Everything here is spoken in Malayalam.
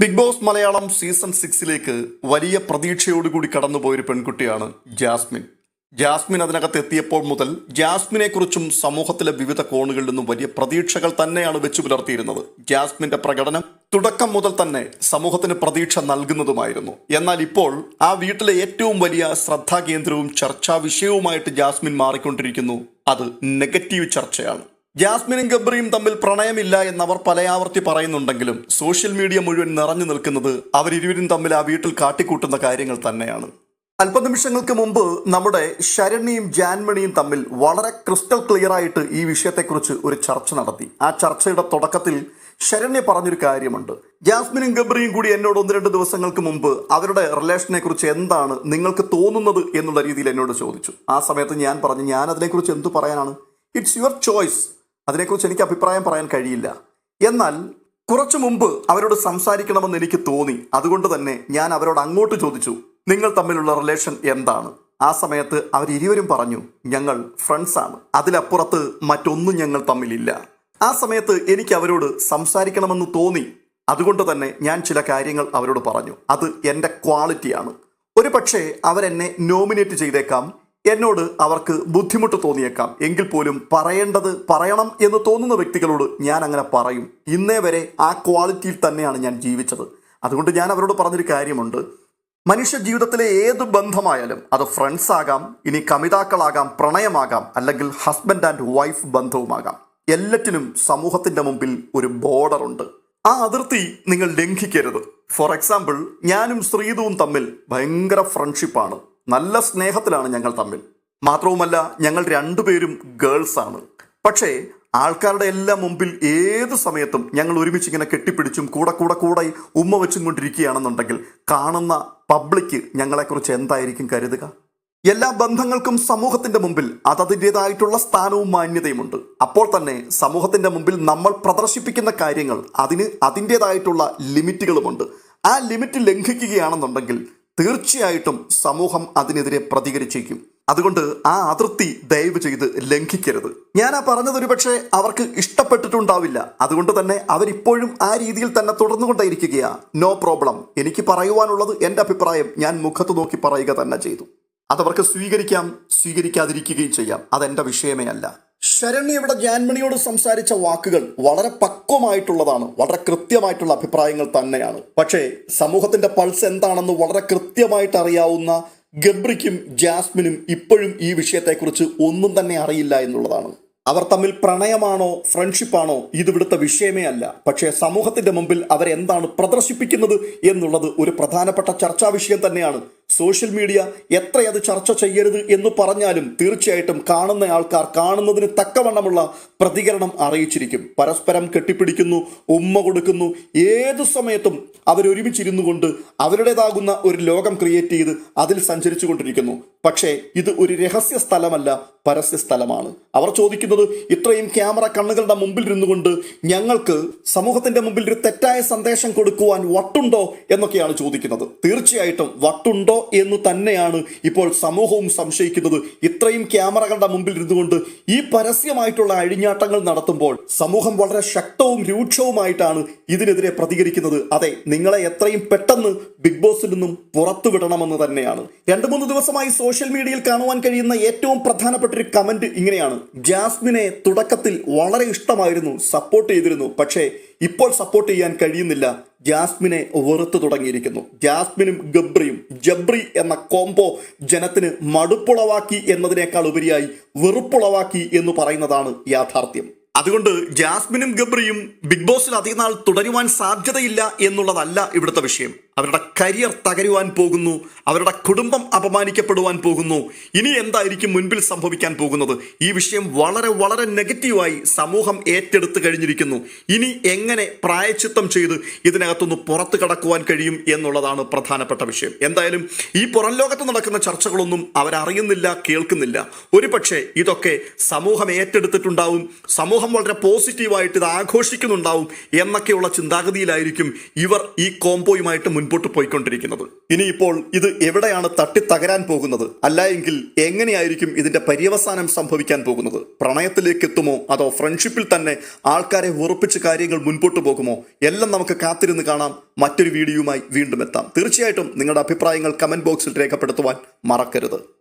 ബിഗ് ബോസ് മലയാളം സീസൺ സിക്സിലേക്ക് വലിയ പ്രതീക്ഷയോടുകൂടി കടന്നുപോയൊരു പെൺകുട്ടിയാണ് ജാസ്മിൻ. ജാസ്മിൻ അതിനകത്ത് എത്തിയപ്പോൾ മുതൽ ജാസ്മിനെക്കുറിച്ചും സമൂഹത്തിലെ വിവിധ കോണുകളിൽ നിന്നും വലിയ പ്രതീക്ഷകൾ തന്നെയാണ് വെച്ചു പുലർത്തിയിരുന്നത്. ജാസ്മിന്റെ പ്രകടനം തുടക്കം മുതൽ തന്നെ സമൂഹത്തിന് പ്രതീക്ഷ നൽകുന്നതുമായിരുന്നു. എന്നാൽ ഇപ്പോൾ ആ വീട്ടിലെ ഏറ്റവും വലിയ ശ്രദ്ധാകേന്ദ്രവും ചർച്ചാ വിഷയവുമായിട്ട് ജാസ്മിൻ മാറിക്കൊണ്ടിരിക്കുന്നു. അത് നെഗറ്റീവ് ചർച്ചയാണ്. ജാസ്മിനും ഗബ്രിയും തമ്മിൽ പ്രണയമില്ല എന്നവർ പലയാവർത്തി പറയുന്നുണ്ടെങ്കിലും സോഷ്യൽ മീഡിയ മുഴുവൻ നിറഞ്ഞു നിൽക്കുന്നത് അവരിരുവരും തമ്മിൽ ആ വീട്ടിൽ കാട്ടിക്കൂട്ടുന്ന കാര്യങ്ങൾ തന്നെയാണ്. അല്പനിമിഷങ്ങൾക്ക് മുമ്പ് നമ്മുടെ ശരണിയും ജാൻമണിയും തമ്മിൽ വളരെ ക്രിസ്റ്റൽ ക്ലിയർ ആയിട്ട് ഈ വിഷയത്തെക്കുറിച്ച് ഒരു ചർച്ച നടത്തി. ആ ചർച്ചയുടെ തുടക്കത്തിൽ ശരണ്യ പറഞ്ഞൊരു കാര്യമുണ്ട്. ജാസ്മിനും ഗബ്രിയും കൂടി എന്നോട് ഒന്ന് രണ്ട് ദിവസങ്ങൾക്ക് മുമ്പ് അവരുടെ റിലേഷനെ കുറിച്ച് എന്താണ് നിങ്ങൾക്ക് തോന്നുന്നത് എന്നുള്ള രീതിയിൽ എന്നോട് ചോദിച്ചു. ആ സമയത്ത് ഞാൻ പറഞ്ഞു ഞാൻ അതിനെക്കുറിച്ച് എന്തു പറയാനാണ്? ഇറ്റ്സ് യുവർ ചോയ്സ് അതിനെക്കുറിച്ച് എനിക്ക് അഭിപ്രായം പറയാൻ കഴിയില്ല. എന്നാൽ കുറച്ചു മുമ്പ് അവരോട് സംസാരിക്കണമെന്ന് എനിക്ക് തോന്നി. അതുകൊണ്ട് തന്നെ ഞാൻ അവരോട് അങ്ങോട്ട് ചോദിച്ചു നിങ്ങൾ തമ്മിലുള്ള റിലേഷൻ എന്താണ്? ആ സമയത്ത് അവർ ഇരുവരും പറഞ്ഞു ഞങ്ങൾ ഫ്രണ്ട്സാണ് അതിലപ്പുറത്ത് മറ്റൊന്നും ഞങ്ങൾ തമ്മിലില്ല. ആ സമയത്ത് എനിക്ക് അവരോട് സംസാരിക്കണമെന്ന് തോന്നി. അതുകൊണ്ട് തന്നെ ഞാൻ ചില കാര്യങ്ങൾ അവരോട് പറഞ്ഞു. അത് എന്റെ ക്വാളിറ്റിയാണ് ഒരു പക്ഷേ അവരെന്നെ നോമിനേറ്റ് ചെയ്തേക്കാം. എന്നോട് അവർക്ക് ബുദ്ധിമുട്ട് തോന്നിയേക്കാം. എങ്കിൽ പോലും പറയേണ്ടത് പറയണം എന്ന് തോന്നുന്ന വ്യക്തികളോട് ഞാൻ അങ്ങനെ പറയും. ഇന്നേ വരെ ആ ക്വാളിറ്റിയിൽ തന്നെയാണ് ഞാൻ ജീവിച്ചത്. അതുകൊണ്ട് ഞാൻ അവരോട് പറഞ്ഞൊരു കാര്യമുണ്ട്. മനുഷ്യ ജീവിതത്തിലെ ഏത് ബന്ധമായാലും അത് ഫ്രണ്ട്സ് ആകാം ഇനി കമിതാക്കളാകാം പ്രണയമാകാം അല്ലെങ്കിൽ ഹസ്ബൻഡ് ആൻഡ് വൈഫ് ബന്ധവുമാകാം. എല്ലാറ്റിനും സമൂഹത്തിന്റെ മുമ്പിൽ ഒരു ബോർഡറുണ്ട് ആ അതിർത്തി നിങ്ങൾ ലംഘിക്കരുത്. ഫോർ എക്സാമ്പിൾ ഞാനും ശ്രീതുവും തമ്മിൽ ഭയങ്കര ഫ്രണ്ട്ഷിപ്പാണ് നല്ല സ്നേഹത്തിലാണ് ഞങ്ങൾ തമ്മിൽ. മാത്രവുമല്ല ഞങ്ങൾ രണ്ടുപേരും ഗേൾസാണ് പക്ഷേ ആൾക്കാരുടെ എല്ലാം മുമ്പിൽ ഏത് സമയത്തും ഞങ്ങൾ ഒരുമിച്ച് ഇങ്ങനെ കെട്ടിപ്പിടിച്ചും കൂടെ കൂടെ കൂടെ ഉമ്മ വെച്ചും കൊണ്ടിരിക്കുകയാണെന്നുണ്ടെങ്കിൽ കാണുന്ന പബ്ലിക്ക് ഞങ്ങളെക്കുറിച്ച് എന്തായിരിക്കും കരുതുക? എല്ലാ ബന്ധങ്ങൾക്കും സമൂഹത്തിന്റെ മുമ്പിൽ അതതിന്റെതായിട്ടുള്ള സ്ഥാനവും മാന്യതയുമുണ്ട്. അപ്പോൾ തന്നെ സമൂഹത്തിന്റെ മുമ്പിൽ നമ്മൾ പ്രദർശിപ്പിക്കുന്ന കാര്യങ്ങൾ അതിന് അതിന്റെതായിട്ടുള്ള ലിമിറ്റുകളുമുണ്ട് ആ ലിമിറ്റ് ലംഘിക്കുകയാണെന്നുണ്ടെങ്കിൽ തീർച്ചയായിട്ടും സമൂഹം അതിനെതിരെ പ്രതികരിച്ചേക്കും. അതുകൊണ്ട് ആ അതിർത്തി ദയവ് ചെയ്ത് ലംഘിക്കരുത്. ഞാൻ ആ പറഞ്ഞത് ഒരുപക്ഷെ അവർക്ക് ഇഷ്ടപ്പെട്ടിട്ടുണ്ടാവില്ല. അതുകൊണ്ട് തന്നെ അവരിപ്പോഴും ആ രീതിയിൽ തന്നെ തുടർന്നുകൊണ്ടേയിരിക്കുകയാണ് നോ പ്രോബ്ലം എനിക്ക് പറയുവാനുള്ളത് എന്റെ അഭിപ്രായം ഞാൻ മുഖത്ത് നോക്കി പറയുക തന്നെ ചെയ്തു. അതവർക്ക് സ്വീകരിക്കാം സ്വീകരിക്കാതിരിക്കുകയും ചെയ്യാം. അതെന്റെ വിഷയമേ അല്ല. ശരണ്യ ഇവിടെ ജാൻമണിയോട് സംസാരിച്ച വാക്കുകൾ വളരെ പക്വമായിട്ടുള്ളതാണ് വളരെ കൃത്യമായിട്ടുള്ള അഭിപ്രായങ്ങൾ തന്നെയാണ്. പക്ഷേ സമൂഹത്തിന്റെ പൾസ് എന്താണെന്ന് വളരെ കൃത്യമായിട്ട് അറിയാവുന്ന ഗബ്രിക്കും ജാസ്മിനും ഇപ്പോഴും ഈ വിഷയത്തെക്കുറിച്ച് ഒന്നും തന്നെ അറിയില്ല എന്നുള്ളതാണ്. അവർ തമ്മിൽ പ്രണയമാണോ ഫ്രണ്ട്ഷിപ്പാണോ ഇത് ഇവിടുത്തെ വിഷയമേ അല്ല. പക്ഷേ സമൂഹത്തിന്റെ മുമ്പിൽ അവരെന്താണ് പ്രദർശിപ്പിക്കുന്നത് എന്നുള്ളത് ഒരു പ്രധാനപ്പെട്ട ചർച്ചാ വിഷയം തന്നെയാണ്. സോഷ്യൽ മീഡിയ എത്രയത് ചർച്ച ചെയ്യരുത് എന്ന് പറഞ്ഞാലും തീർച്ചയായിട്ടും കാണുന്ന ആൾക്കാർ കാണുന്നതിന് തക്കവണ്ണമുള്ള പ്രതികരണം അറിയിച്ചിരിക്കും. പരസ്പരം കെട്ടിപ്പിടിക്കുന്നു ഉമ്മ കൊടുക്കുന്നു. ഏതു സമയത്തും അവരൊരുമിച്ചിരുന്നു കൊണ്ട് അവരുടേതാകുന്ന ഒരു ലോകം ക്രിയേറ്റ് ചെയ്ത് അതിൽ സഞ്ചരിച്ചു കൊണ്ടിരിക്കുന്നു. പക്ഷേ ഇത് ഒരു രഹസ്യ സ്ഥലമല്ല പരസ്യ സ്ഥലമാണ്. അവർ ചോദിക്കുന്നത് ഇത്രയും ക്യാമറ കണ്ണുകളുടെ മുമ്പിൽ ഇരുന്നുകൊണ്ട് ഞങ്ങൾക്ക് സമൂഹത്തിന്റെ മുമ്പിൽ ഒരു തെറ്റായ സന്ദേശം കൊടുക്കുവാൻ വട്ടുണ്ടോ എന്നൊക്കെയാണ് ചോദിക്കുന്നത്. തീർച്ചയായിട്ടും വട്ടുണ്ടോ എന്ന് തന്നെയാണ് ഇപ്പോൾ സമൂഹവും സംശയിക്കുന്നത്. ഇത്രയും ക്യാമറകളുടെ മുമ്പിൽ ഇരുന്നുകൊണ്ട് ഈ പരസ്യമായിട്ടുള്ള അഴിഞ്ഞാട്ടങ്ങൾ നടത്തുമ്പോൾ സമൂഹം വളരെ ശക്തവും രൂക്ഷവുമായിട്ടാണ് ഇതിനെതിരെ പ്രതികരിക്കുന്നത്. അതെ നിങ്ങളെ എത്രയും പെട്ടെന്ന് ബിഗ് ബോസിൽ നിന്നും പുറത്തു വിടണമെന്ന് തന്നെയാണ്. രണ്ടു മൂന്ന് ദിവസമായി സോഷ്യൽ മീഡിയയിൽ കാണുവാൻ കഴിയുന്ന ഏറ്റവും പ്രധാനപ്പെട്ട ഒരു കമന്റ് ഇങ്ങനെയാണ്. ജാസ്മിനെ തുടക്കത്തിൽ വളരെ ഇഷ്ടമായിരുന്നു സപ്പോർട്ട് ചെയ്തിരുന്നു. പക്ഷേ ഇപ്പോൾ സപ്പോർട്ട് ചെയ്യാൻ കഴിയുന്നില്ല. ജാസ്മിനെ വെറുത്തു തുടങ്ങിയിരിക്കുന്നു. ജാസ്മിനും ഗബ്രിയും ജബ്രി എന്ന കോംബോ ജനത്തിന് മടുപ്പുളവാക്കി എന്നതിനേക്കാൾ ഉപരിയായി വെറുപ്പുളവാക്കി എന്ന് പറയുന്നതാണ് യാഥാർത്ഥ്യം. അതുകൊണ്ട് ജാസ്മിനും ഗബ്രിയും ബിഗ് ബോസിൽ അധികനാൾ തുടരുവാൻ സാധ്യതയില്ല എന്നുള്ളതല്ല ഇവിടുത്തെ വിഷയം. അവരുടെ കരിയർ തകരുവാൻ പോകുന്നു. അവരുടെ കുടുംബം അപമാനിക്കപ്പെടുവാൻ പോകുന്നു. ഇനി എന്തായിരിക്കും മുൻപിൽ സംഭവിക്കാൻ പോകുന്നത്? ഈ വിഷയം വളരെ വളരെ നെഗറ്റീവായി സമൂഹം ഏറ്റെടുത്ത് കഴിഞ്ഞിരിക്കുന്നു. ഇനി എങ്ങനെ പ്രായച്ചിത്തം ചെയ്ത് ഇതിനകത്തുനിന്ന് പുറത്തു കടക്കുവാൻ കഴിയും എന്നുള്ളതാണ് പ്രധാനപ്പെട്ട വിഷയം. എന്തായാലും ഈ പുറം ലോകത്ത് നടക്കുന്ന ചർച്ചകളൊന്നും അവരറിയുന്നില്ല കേൾക്കുന്നില്ല. ഒരു പക്ഷേ ഇതൊക്കെ സമൂഹം ഏറ്റെടുത്തിട്ടുണ്ടാവും സമൂഹം വളരെ പോസിറ്റീവായിട്ട് ഇത് ആഘോഷിക്കുന്നുണ്ടാവും എന്നൊക്കെയുള്ള ചിന്താഗതിയിലായിരിക്കും ഇവർ ഈ കോംബോയുമായിട്ട് മുൻപോട്ട് മുൻപോട്ട് പോയിക്കൊണ്ടിരിക്കുന്നത്. ഇനിയിപ്പോൾ ഇത് എവിടെയാണ് തട്ടി തകരാൻ പോകുന്നത്? അല്ല എങ്കിൽ എങ്ങനെയായിരിക്കും ഇതിന്റെ പര്യവസാനം സംഭവിക്കാൻ പോകുന്നത്? പ്രണയത്തിലേക്ക് എത്തുമോ? അതോ ഫ്രണ്ട്ഷിപ്പിൽ തന്നെ ആൾക്കാരെ ഉറപ്പിച്ച് കാര്യങ്ങൾ മുൻപോട്ട് പോകുമോ? എല്ലാം നമുക്ക് കാത്തിരുന്ന് കാണാം. മറ്റൊരു വീഡിയോയുമായി വീണ്ടും എത്താം. തീർച്ചയായിട്ടും നിങ്ങളുടെ അഭിപ്രായങ്ങൾ കമന്റ് ബോക്സിൽ രേഖപ്പെടുത്തുവാൻ മറക്കരുത്.